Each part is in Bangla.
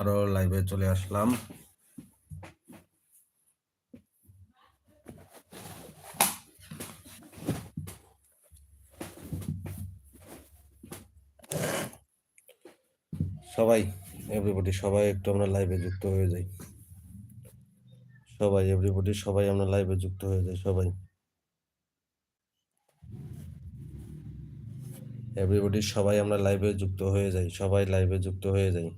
আরও লাইভে চলে আসলাম। সবাই এভরিবডি সবাই একটু আমরা লাইভে যুক্ত হয়ে যাই। সবাই এভরিবডি সবাই আমরা লাইভে যুক্ত হয়ে যাই, সবাই। এভরিবডি সবাই আমরা লাইভে যুক্ত হয়ে যাই, সবাই লাইভে যুক্ত হয়ে যাই।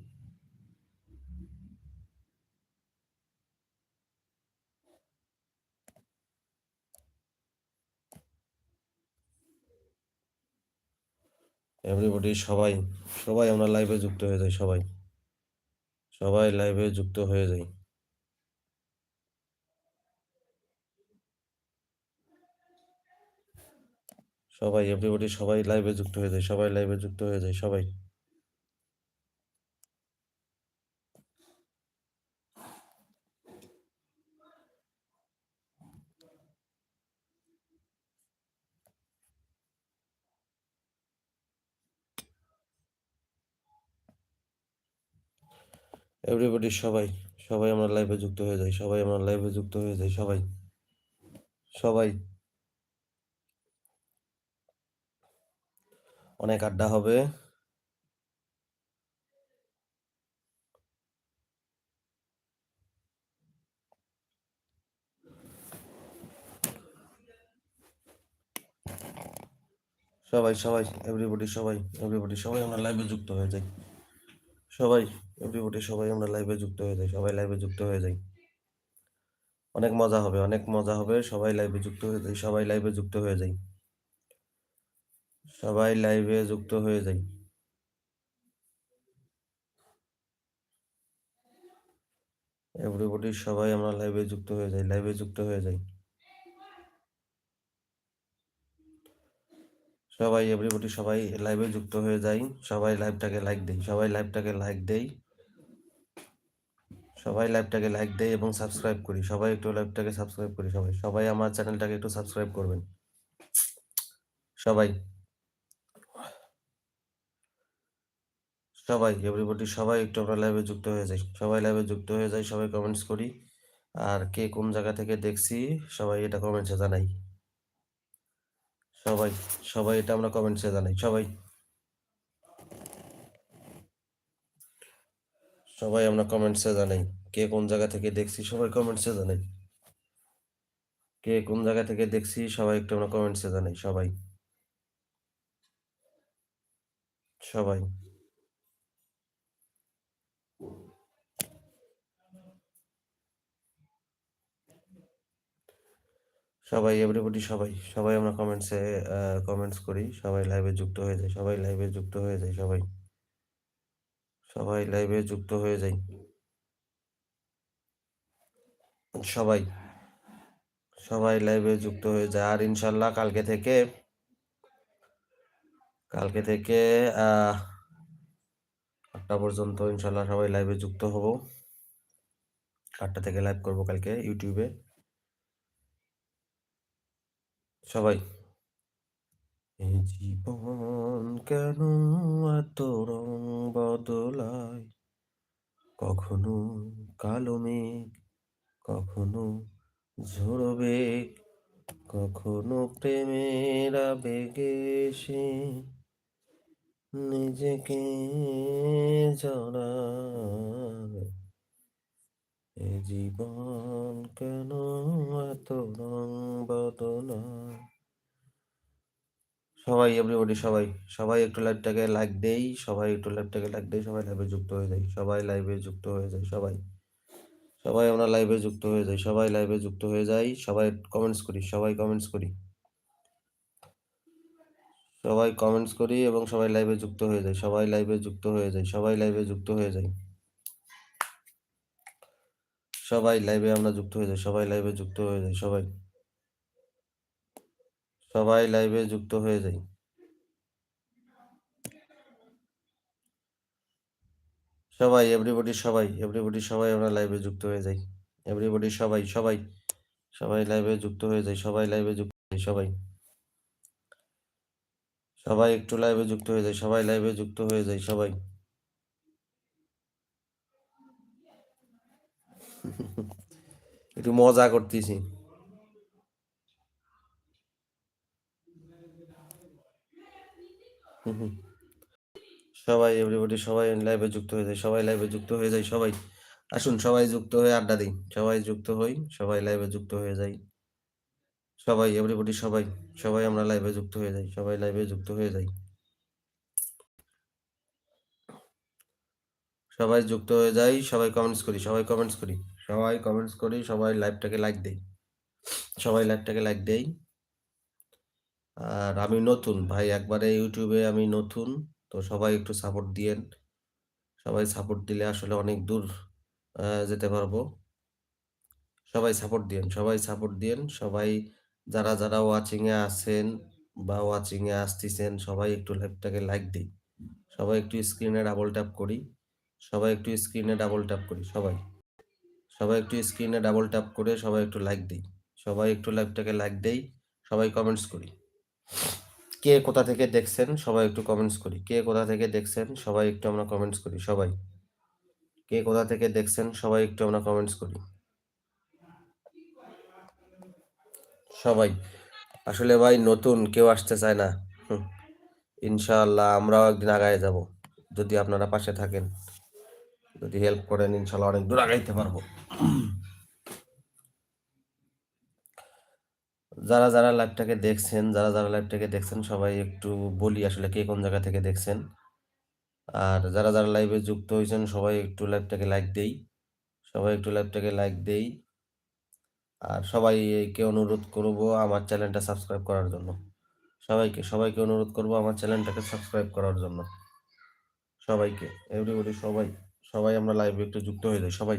এভরিবডি সবাই সবাই আমরা লাইভে যুক্ত হয়ে যাই, সবাই। সবাই লাইভে যুক্ত হয়ে যাই। সবাই এভরিবডি সবাই লাইভে যুক্ত হয়ে যায় সবাই লাইভে যুক্ত হয়ে যায় সবাই। এভরিবডি সবাই সবাই আমরা লাইভে যুক্ত হয়ে যাই, সবাই আমরা লাইভে যুক্ত হয়ে যাই, সবাই সবাই। অনেক আড্ডা হবে। সবাই সবাই এভরিবডি সবাই এভরিবডি সবাই আমরা লাইভে যুক্ত হয়ে যাই। সবাই এভরিবডি সবাই আমরা লাইভে যুক্ত হয়ে যাই, সবাই লাইভে যুক্ত হয়ে যাই। অনেক মজা হবে, অনেক মজা হবে সবাই লাইভে যুক্ত হয়ে যাই, সবাই লাইভে যুক্ত হয়ে যাই। সবাই লাইভে যুক্ত হয়ে যাই। এভরিবডি সবাই আমরা লাইভে যুক্ত হয়ে যাই লাইভে যুক্ত হয়ে যাই। সবাই এভরিবডি সবাই লাইভে যুক্ত হয়ে যাই। সবাই লাইভটাকে লাইক দেই, সবাই লাইভটাকে লাইক দেই। সবাই লাইভটাকে লাইক দেই এবং সাবস্ক্রাইব করি। সবাই একটু লাইভটাকে সাবস্ক্রাইব করি, সবাই। সবাই আমার চ্যানেলটাকে একটু সাবস্ক্রাইব করবেন। সবাই। সবাই এভরিবডি সবাই একটু আমরা লাইভে যুক্ত হয়ে যাই। সবাই লাইভে যুক্ত হয়ে যাই, সবাই কমেন্টস করি। আর কে কোন জায়গা থেকে দেখছি, সবাই এটা কমেন্টসে জানাই। সবাই সবাই এটা আমরা কমেন্টসে জানাই, সবাই। সবাই আমরা কমেন্টসে জানাই, কে কোন জায়গা থেকে দেখছি সবাই কমেন্টসে জানাই। কে কোন জায়গা থেকে দেখছি সবাই একটু আমরা কমেন্টসে জানাই, সবাই। সবাই। সবাই এভরিবডি সবাই সবাই আমরা কমেন্টসে কমেন্টস করি। সবাই লাইভে যুক্ত হয়ে যায়, সবাই লাইভে যুক্ত হয়ে যায়, সবাই। সবাই লাইভে যুক্ত হয়ে যায়। সবাই সবাই লাইভে যুক্ত হয়ে যায়। আর ইনশাল্লাহ কালকে থেকে কালকে থেকে আটটা পর্যন্ত ইনশাল্লাহ সবাই লাইভে যুক্ত হব। আটটা থেকে লাইভ করব কালকে ইউটিউবে। সবাই। জীবন কেন এত রং বদলায়? কখনো কালো মেঘ, কখনো ঝোড়ো বেগ, কখনো প্রেমের আবেগে সে নিজেকে জড়ায়। এ জীবন কেন এত রং বদলায়? সবাই এভরিবডি সবাই। সবাই একটু লাইভটাকে লাইক দেই, সবাই একটু লাইভটাকে লাইক দেই, সবাই লাইভে যুক্ত হয়ে যায় সবাই লাইভে যুক্ত হয়ে যায় সবাই। সবাই আমরা লাইভে যুক্ত হয়ে যাই, সবাই লাইভে যুক্ত হয়ে যাই, সবাই কমেন্টস করি, সবাই কমেন্টস করি। সবাই কমেন্টস করি এবং সবাই লাইভে যুক্ত হয়ে যায় সবাই লাইভে যুক্ত হয়ে যায় সবাই লাইভে যুক্ত হয়ে যায় সবাই লাইভে আমরা যুক্ত হয়ে যাই, সবাই লাইভে যুক্ত হয়ে যাই, সবাই। সবাই লাইভে যুক্ত হয়ে যাই। সবাই এভরিবডি সবাই এভরিবডি সবাই আমরা লাইভে যুক্ত হয়ে যাই। এভরিবডি সবাই সবাই সবাই লাইভে যুক্ত হয়ে যায় সবাই লাইভে যুক্ত হয়ে সবাই। সবাই একটু লাইভে যুক্ত হয়ে যায় সবাই লাইভে যুক্ত হয়ে যায় সবাই। একটু মজা করতেছি। সবাই এভরিবডি সবাই লাইভে যুক্ত হয়ে যায়, সবাই লাইভে যুক্ত হয়ে যায়, সবাই। আসুন, সবাই যুক্ত হয়ে আড্ডা দিই, সবাই যুক্ত হই, সবাই লাইভে যুক্ত হয়ে যাই। সবাই এভরিবডি সবাই সবাই আমরা লাইভে যুক্ত হয়ে যাই, সবাই লাইভে যুক্ত হয়ে যাই। সবাই যুক্ত হয়ে যাই, সবাই কমেন্টস করি, সবাই কমেন্টস করি, সবাই কমেন্টস করি, সবাই লাইভটাকে লাইক দেই, সবাই লাইভটাকে লাইক দেই। আর আমি নতুন। ভাই, একবারে ইউটিউবে আমি নতুন, তো সবাই একটু সাপোর্ট দিয়েন। সবাই সাপোর্ট দিলে আসলে অনেক দূর যেতে পারব। সবাই সাপোর্ট দিয়েন, সবাই সাপোর্ট দিয়েন, সবাই যারা যারা ওয়াচিংয়ে আছেন বা ওয়াচিংয়ে আসতেছেন, সবাই একটু লাইভটাকে লাইক দিই। সবাই একটু স্ক্রিনে ডাবল ট্যাপ করি। সবাই একটু স্ক্রিনে ডাবল ট্যাপ করি, সবাই। সবাই একটু স্ক্রিনে ডাবল ট্যাপ করে সবাই একটু লাইক দিই। সবাই একটু লাইভটাকে লাইক দেই, সবাই কমেন্টস করি। কে কোথা থেকে দেখছেন সবাই একটু কমেন্টস করি। কে কোথা থেকে দেখছেন সবাই একটু আমরা কমেন্টস করি, সবাই। কে কোথা থেকে দেখছেন সবাই একটু আমরা কমেন্টস করি। সবাই। আসলে ভাই নতুন, কেউ আসতে চায় না। ইনশাআল্লাহ আমরাও একদিন আগায় যাব, যদি আপনারা পাশে থাকেন। যদি হেল্প করেন ইনশাল্লাহ অনেক দূর আগাইতে পারব। যারা যারা লাইভটাকে দেখছেন, যারা যারা লাইভটাকে দেখছেন, সবাই একটু বলি আসলে কে কোন জায়গা থেকে দেখছেন। আর যারা যারা লাইভে যুক্ত হয়েছেন, সবাই একটু লাইভটাকে লাইক দেই। সবাই একটু লাইভটাকে লাইক দেই। আর সবাইকে অনুরোধ করব আমার চ্যানেলটা সাবস্ক্রাইব করার জন্য। সবাইকে সবাইকে অনুরোধ করব আমার চ্যানেলটাকে সাবস্ক্রাইব করার জন্য। সবাইকে এভরিবডি সবাই সবাই আমরা লাইভে একটু যুক্ত হয়ে যাই, সবাই।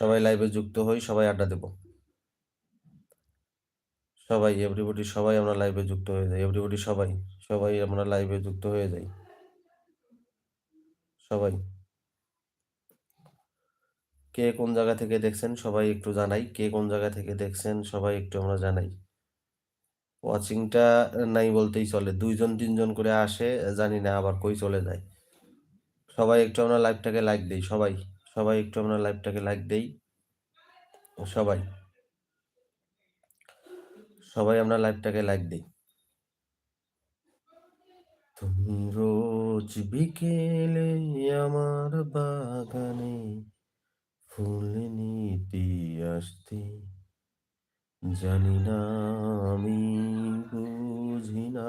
সবাই লাইভে যুক্ত হই, সবাই আড্ডা দেব। সবাই এভরিবডি সবাই আমরা লাইভে যুক্ত হয়ে যাই এভরিবডি সবাই সবাই আমরা লাইভে যুক্ত হয়ে যাই। সবাই। কে কোন জায়গা থেকে দেখছেন সবাই একটু জানাই, কে কোন জায়গা থেকে দেখছেন সবাই একটু আমরা জানাই। ওয়াচিংটা নাই বলতেই চলে, দুইজন তিনজন করে আসে, জানি না আবার কই চলে যায়। সবাই একটু আমরা লাইভটাকে লাইক দেই, সবাই সবাই একটু আমরা লাইভটাকে লাইক দেই, সবাই। সবাই আমরা লাইভটাকে লাইক দিই। তুমি রোজ বিকেলে আমার বাগানে ফুল নিতে আসতে, জানি না আমি বুঝি না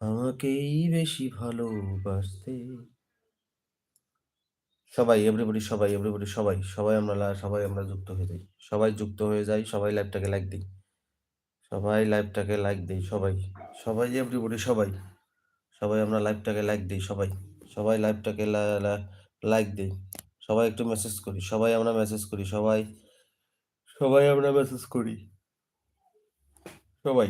আমাকেই বেশি ভালোবাসতে। সবাই এভরিবডি সবাই এভরিবডি সবাই সবাই আমরা সবাই আমরা যুক্ত হয়ে যাই। সবাই যুক্ত হয়ে যাই, সবাই লাইভটাকে লাইক দিই। সবাই লাইভটাকে লাইক দিই, সবাই। সবাই এভরিবডি সবাই। সবাই আমরা লাইভটাকে লাইক দিই, সবাই। সবাই লাইভটাকে লাইক দিই। সবাই একটু মেসেজ করি, সবাই আমরা মেসেজ করি, সবাই। সবাই আমরা মেসেজ করি। সবাই।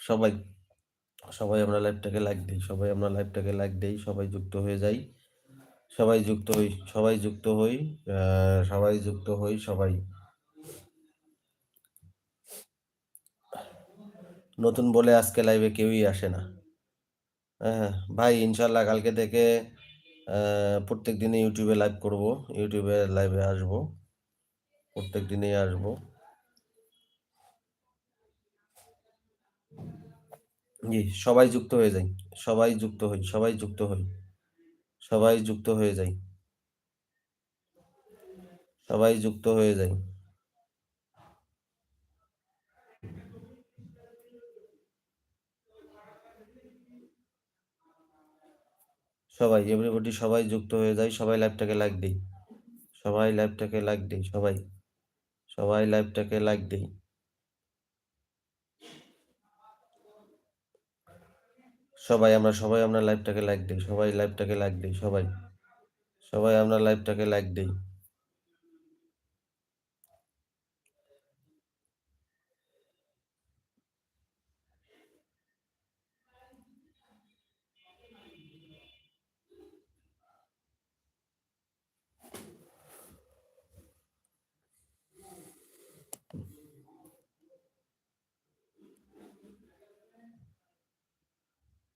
সবাই। সবাই আমরা লাইভটাকে লাইক দিই, সবাই আমরা লাইভটাকে লাইক দিই, সবাই যুক্ত হয়ে যাই। সবাই যুক্ত হই, সবাই যুক্ত হই সবাই যুক্ত হই, সবাই। নতুন বলে আজকে লাইভে কেউই আসে না। হ্যাঁ ভাই ইনশাল্লাহ কালকে থেকে প্রত্যেক দিনে ইউটিউবে লাইভ করব ইউটিউবে লাইভে আসব, প্রত্যেক দিনেই আসব। জি, সবাই যুক্ত হয়ে যাই, সবাই যুক্ত হই, সবাই যুক্ত হই। সবাই যুক্ত হয়ে যাই। সবাই যুক্ত হয়ে যাই। সবাই এভরিবডি সবাই যুক্ত হয়ে যায় সবাই লাইভটাকে লাইক দিই। সবাই লাইভটাকে লাইক দিই, সবাই। সবাই লাইভটাকে লাইক দিই। সবাই আমরা সবাই আমরা লাইভটাকে লাইক দিই, সবাই লাইভটাকে লাইক দিই, সবাই। সবাই আমরা লাইভটাকে লাইক দিই।